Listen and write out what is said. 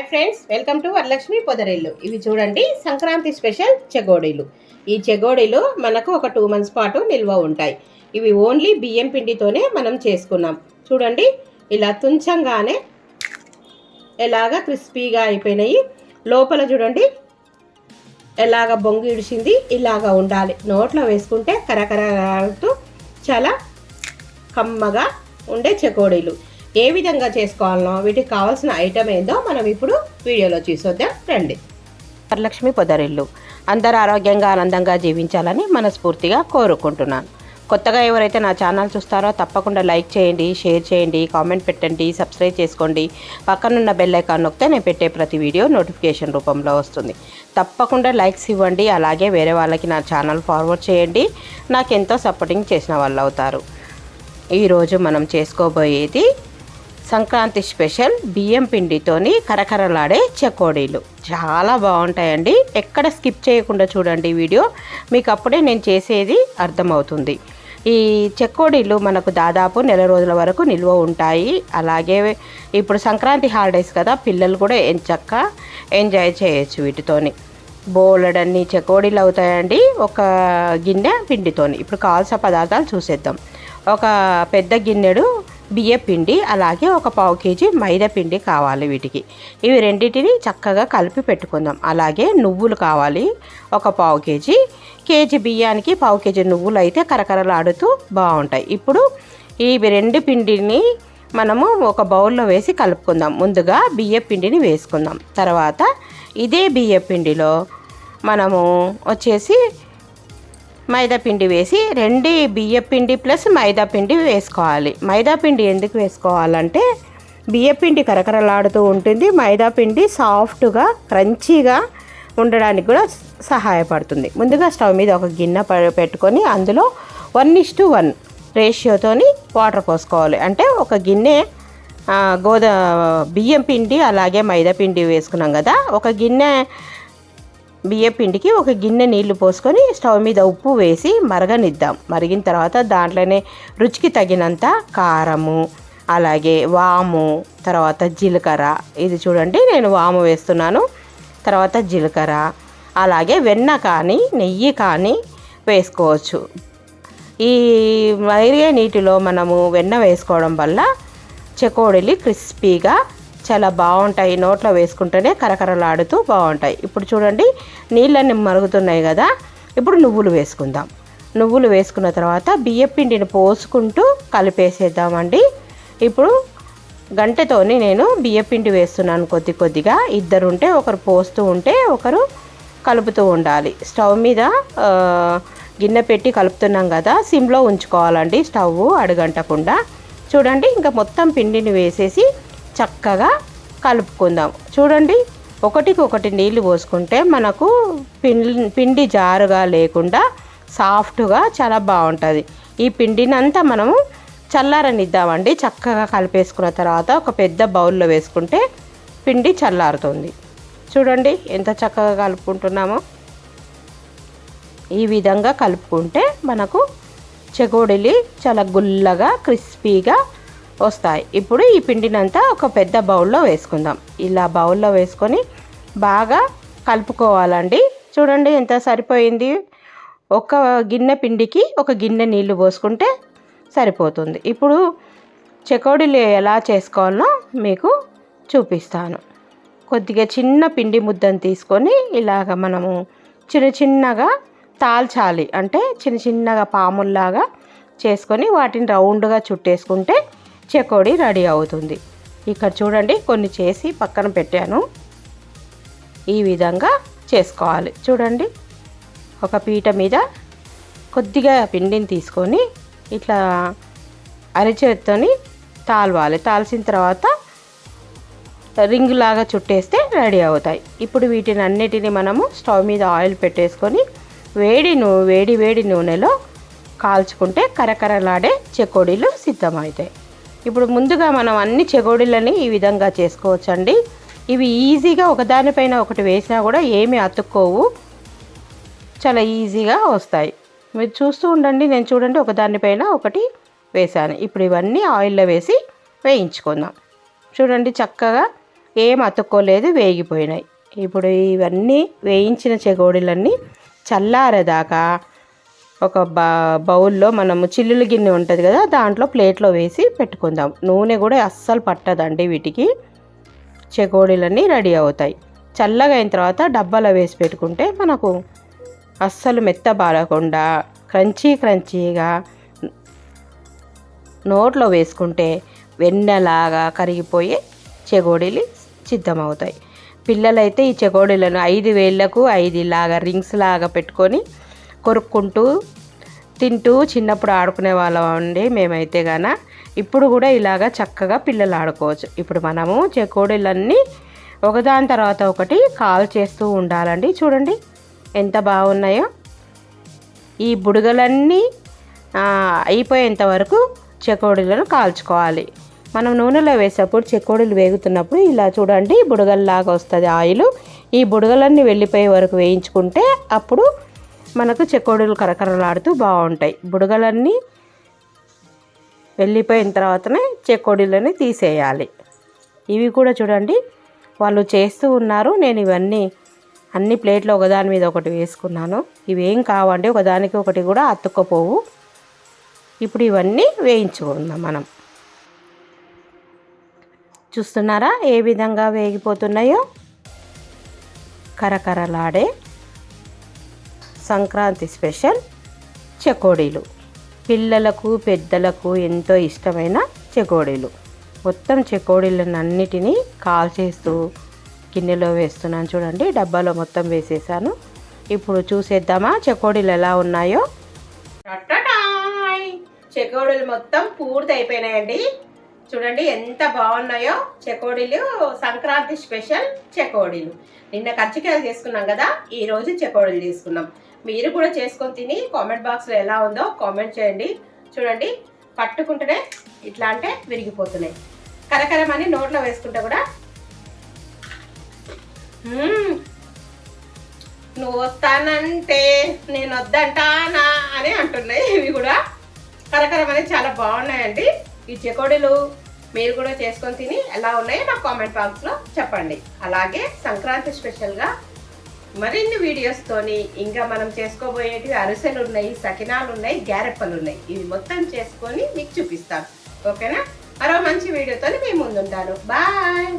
Hi friends welcome to Varalakshmi Podarillu ఇవి చూడండి Sankranti special చెగోడీలు. ఈ చెగోడీలు మనకు ఒక టూ మంత్స్ పాటు నిల్వ ఉంటాయి. ఇవి ఓన్లీ బియ్యం పిండితోనే మనం చేసుకున్నాం. చూడండి ఇలా తుంచంగానే ఎలాగ క్రిస్పీగా అయిపోయినాయి. లోపల చూడండి ఎలాగ బొంగు ఇడిచింది ఇలాగ ఉండాలి. నోట్లో వేసుకుంటే కరకరతూ చాలా కమ్మగా ఉండే చెకోడీలు ఏ విధంగా చేసుకోవాలనో వీటికి కావాల్సిన ఐటమ్ ఏందో మనం ఇప్పుడు వీడియోలో చూసొద్దాం. రండి. వరలక్ష్మి పొదరిల్లు. అందరు ఆరోగ్యంగా ఆనందంగా జీవించాలని మనస్ఫూర్తిగా కోరుకుంటున్నాను. కొత్తగా ఎవరైతే నా ఛానల్ చూస్తారో తప్పకుండా లైక్ చేయండి షేర్ చేయండి కామెంట్ పెట్టండి సబ్స్క్రైబ్ చేసుకోండి. పక్కనున్న బెల్ ఐకాన్ నొక్కితే నేను పెట్టే ప్రతి వీడియో నోటిఫికేషన్ రూపంలో వస్తుంది. తప్పకుండా లైక్స్ ఇవ్వండి అలాగే వేరే వాళ్ళకి నా ఛానల్ ఫార్వర్డ్ చేయండి. నాకు ఎంతో సపోర్టింగ్ చేసిన వాళ్ళు అవుతారు ఈరోజు మనం చేసుకోబోయేది సంక్రాంతి స్పెషల్ బియ్యం పిండితోని కరకరలాడే చెకోడీలు. చాలా బాగుంటాయండి. ఎక్కడ స్కిప్ చేయకుండా చూడండి వీడియో. మీకు అప్పుడే నేను చేసేది అర్థమవుతుంది. ఈ చెక్కోడీలు మనకు దాదాపు నెల రోజుల వరకు నిల్వ ఉంటాయి. అలాగే ఇప్పుడు సంక్రాంతి హాలిడేస్ కదా పిల్లలు కూడా ఎంచక్క ఎంజాయ్ చేయొచ్చు వీటితోని. బోలెడన్ని చెకోడీలు అవుతాయండి ఒక గిన్నె పిండితోని. ఇప్పుడు కావాల్సిన పదార్థాలు చూసేద్దాం. ఒక పెద్ద గిన్నెడు బియ్య పిండి అలాగే ఒక పావు కేజీ మైదా పిండి కావాలి వీటికి. ఇవి రెండింటిని చక్కగా కలిపి పెట్టుకుందాం. అలాగే నువ్వులు కావాలి ఒక పావు కేజీ. కేజీ బియ్యానికి పావు కేజీ నువ్వులు అయితే కరకరలాడుతూ బాగుంటాయి. ఇప్పుడు ఈ రెండు పిండిని మనము ఒక బౌల్లో వేసి కలుపుకుందాం. ముందుగా బియ్య పిండిని వేసుకుందాం. తర్వాత ఇదే బియ్య పిండిలో మనము వచ్చేసి మైదాపిండి వేసి రెండు బియ్యపిండి ప్లస్ మైదాపిండి వేసుకోవాలి. మైదాపిండి ఎందుకు వేసుకోవాలంటే బియ్యపిండి కరకరలాడుతూ ఉంటుంది. మైదాపిండి సాఫ్ట్గా క్రంచీగా ఉండడానికి కూడా సహాయపడుతుంది. ముందుగా స్టవ్ మీద ఒక గిన్నె పెట్టుకొని అందులో వన్ ఇస్ టు వన్ రేషియోతోని వాటర్ పోసుకోవాలి. అంటే ఒక గిన్నె గోధ బియ్యం పిండి అలాగే మైదా పిండి వేసుకున్నాం కదా ఒక గిన్నె బియ్యపిండికి ఒక గిన్నె నీళ్ళు పోసుకొని స్టవ్ మీద ఉప్పు వేసి మరగనిద్దాం. మరిగిన తర్వాత దాంట్లోనే రుచికి తగినంత కారము అలాగే వాము తర్వాత జీలకర్ర. ఇది చూడండి నేను వాము వేస్తున్నాను. తర్వాత జీలకర్ర. అలాగే వెన్న కానీ నెయ్యి కానీ వేసుకోవచ్చు. ఈ మరిగే నీటిలో మనము వెన్న వేసుకోవడం వల్ల చెకోడీలు క్రిస్పీగా చాలా బాగుంటాయి. నోట్లో వేసుకుంటేనే కరకరలాడుతూ బాగుంటాయి. ఇప్పుడు చూడండి నీళ్ళన్నీ మరుగుతున్నాయి కదా. ఇప్పుడు నువ్వులు వేసుకుందాం. నువ్వులు వేసుకున్న తర్వాత బియ్యపిండిని పోసుకుంటూ కలిపేసేద్దామండి. ఇప్పుడు గంటతోని నేను బియ్యపిండి వేస్తున్నాను కొద్ది కొద్దిగా. ఇద్దరు ఉంటే ఒకరు పోస్తూ ఉంటే ఒకరు కలుపుతూ ఉండాలి. స్టవ్ మీద గిన్నె పెట్టి కలుపుతున్నాం కదా. సిమ్లో ఉంచుకోవాలండి స్టవ్ అడుగంటకుండా. చూడండి ఇంకా మొత్తం పిండిని వేసేసి చక్కగా కలుపుకుందాం. చూడండి ఒకటికి ఒకటి నీళ్ళు పోసుకుంటే మనకు పిండి పిండి జారుగా లేకుండా సాఫ్ట్గా చాలా బాగుంటుంది. ఈ పిండినంతా మనము చల్లారనిద్దామండి. చక్కగా కలిపేసుకున్న తర్వాత ఒక పెద్ద బౌల్లో వేసుకుంటే పిండి చల్లారుతుంది. చూడండి ఎంత చక్కగా కలుపుకుంటున్నామో. ఈ విధంగా కలుపుకుంటే మనకు చెగోడిలి చాలా గుల్లగా క్రిస్పీగా వస్తాయి. ఇప్పుడు ఈ పిండినంతా ఒక పెద్ద బౌల్లో వేసుకుందాం. ఇలా బౌల్లో వేసుకొని బాగా కలుపుకోవాలండి. చూడండి ఎంత సరిపోయింది. ఒక గిన్నె పిండికి ఒక గిన్నె నీళ్ళు పోసుకుంటే సరిపోతుంది. ఇప్పుడు చెకోడీలు ఎలా చేసుకోవాలో మీకు చూపిస్తాను. కొద్దిగా చిన్న పిండి ముద్దను తీసుకొని ఇలాగ మనము చిన్న చిన్నగా తాల్చాలి. అంటే చిన్న చిన్నగా పాముల్లాగా చేసుకొని వాటిని రౌండ్గా చుట్టేసుకుంటే చెకోడి రెడీ అవుతుంది. ఇక్కడ చూడండి కొన్ని చేసి పక్కన పెట్టాను. ఈ విధంగా చేసుకోవాలి. చూడండి ఒక పీట మీద కొద్దిగా పిండిని తీసుకొని ఇట్లా అరిచేత్తోని తాల్వాలి. తాల్చిన తర్వాత రింగ్ లాగా చుట్టేస్తే రెడీ అవుతాయి. ఇప్పుడు వీటిని అన్నిటిని మనము స్టవ్ మీద ఆయిల్ పెట్టేసుకొని వేడి నూ వేడి వేడి నూనెలో కాల్చుకుంటే కరకరలాడే చెకోడీలు సిద్ధమవుతాయి. ఇప్పుడు ముందుగా మనం అన్ని చెగోడీలని ఈ విధంగా చేసుకోవచ్చండి. ఇవి ఈజీగా ఒకదానిపైన ఒకటి వేసినా కూడా ఏమి అతుక్కోవు. చాలా ఈజీగా వస్తాయి. మీరు చూస్తూ ఉండండి నేను చూడండి ఒకదానిపైన ఒకటి వేసాను ఇప్పుడు ఇవన్నీ ఆయిల్లో వేసి వేయించుకుందాం. చూడండి చక్కగా ఏం అతుక్కోలేదు వేగిపోయినాయి. ఇప్పుడు ఇవన్నీ వేయించిన చెగోడీలన్నీ చల్లారేదాకా ఒక బా బౌల్లో మనము చిల్లుల గిన్నె ఉంటుంది కదా దాంట్లో ప్లేట్లో వేసి పెట్టుకుందాం. నూనె కూడా అస్సలు పట్టదండి వీటికి. చెకోడీలన్నీ రెడీ అవుతాయి. చల్లగా అయిన తర్వాత డబ్బాలో వేసి పెట్టుకుంటే మనకు అస్సలు మెత్తబారకుండా క్రంచీ క్రంచీగా నోట్లో వేసుకుంటే వెన్నలాగా కరిగిపోయి చెగోడీలు సిద్ధమవుతాయి. పిల్లలైతే ఈ చెగోడీలను ఐదు వేళ్ళకు ఐదు లాగా రింగ్స్ లాగా పెట్టుకొని కొరుక్కుంటూ తింటూ చిన్నప్పుడు ఆడుకునే వాళ్ళం అండి మేమైతే గాన. ఇప్పుడు కూడా ఇలాగా చక్కగా పిల్లలు ఆడుకోవచ్చు. ఇప్పుడు మనము చెకోడీలన్నీ ఒకదాని తర్వాత ఒకటి కాల్ చేస్తూ ఉండాలండి. చూడండి ఎంత బాగున్నాయో. ఈ బుడగలన్నీ అయిపోయేంతవరకు అయిపోయేంత వరకు చెకోడీలను కాల్చుకోవాలి. మనం నూనెలో వేసేటప్పుడు చెకోడీలు వేగుతున్నప్పుడు ఇలా చూడండి బుడగల్లాగా వస్తుంది ఆయిల్. ఈ బుడగలన్నీ వెళ్ళిపోయే వరకు వేయించుకుంటే అప్పుడు మనకు చెకోడీలు కరకరలాడుతూ బాగుంటాయి. బుడగలన్నీ వెళ్ళిపోయిన తర్వాతనే చెకోడీలని తీసేయాలి. ఇవి కూడా చూడండి వాళ్ళు చేస్తూ ఉన్నారు. నేను ఇవన్నీ అన్ని ప్లేట్లో ఒకదాని మీద ఒకటి వేసుకున్నాను. ఇవేం కావండి ఒకదానికి ఒకటి కూడా అతుక్కపోవు. ఇప్పుడు ఇవన్నీ వేయించుకుందాం మనం. చూస్తున్నారా ఏ విధంగా వేగిపోతున్నాయో? కరకరలాడే సంక్రాంతి స్పెషల్ చెకోడీలు. పిల్లలకు పెద్దలకు ఎంతో ఇష్టమైన చెకోడీలు. మొత్తం చెకోడీలను అన్నిటినీ కాల్చేస్తూ గిన్నెలో వేస్తున్నాను చూడండి డబ్బాలో మొత్తం వేసేసాను. ఇప్పుడు చూసేద్దామా చెకోడీలు ఎలా ఉన్నాయో? చెకోడీలు మొత్తం పూర్తి అయిపోయినాయండి చూడండి ఎంత బాగున్నాయో చెకోడీలు. సంక్రాంతి స్పెషల్ చెకోడీలు. నిన్న కచ్చికాయలు చేసుకున్నాం కదా ఈ రోజు చెకోడీలు తీసుకున్నాం. మీరు కూడా చేసుకొని తిని కామెంట్ బాక్స్లో ఎలా ఉందో కామెంట్ చేయండి. చూడండి పట్టుకుంటేనే ఇట్లా అంటే విరిగిపోతున్నాయి. కరకరమని నోట్లో వేసుకుంటే కూడా నువ్వు వస్తానంటే నేను వద్దంటానా అని అంటున్నాయి. ఇవి కూడా కరకరమని చాలా బాగున్నాయండి. ఈ చెకోడీలు మీరు కూడా చేసుకొని తిని ఎలా ఉన్నాయో నా కామెంట్ బాక్స్లో చెప్పండి. అలాగే సంక్రాంతి స్పెషల్గా మరిన్ని వీడియోస్తోని ఇంకా మనం చేసుకోబోయేటివి అరిసెలు ఉన్నాయి సకినాలు ఉన్నాయి గ్యారెప్పలు ఉన్నాయి ఇవి మొత్తం చేసుకొని మీకు చూపిస్తాను. ఓకేనా? మరో మంచి వీడియోతో మీ ముందుంటాను. బాయ్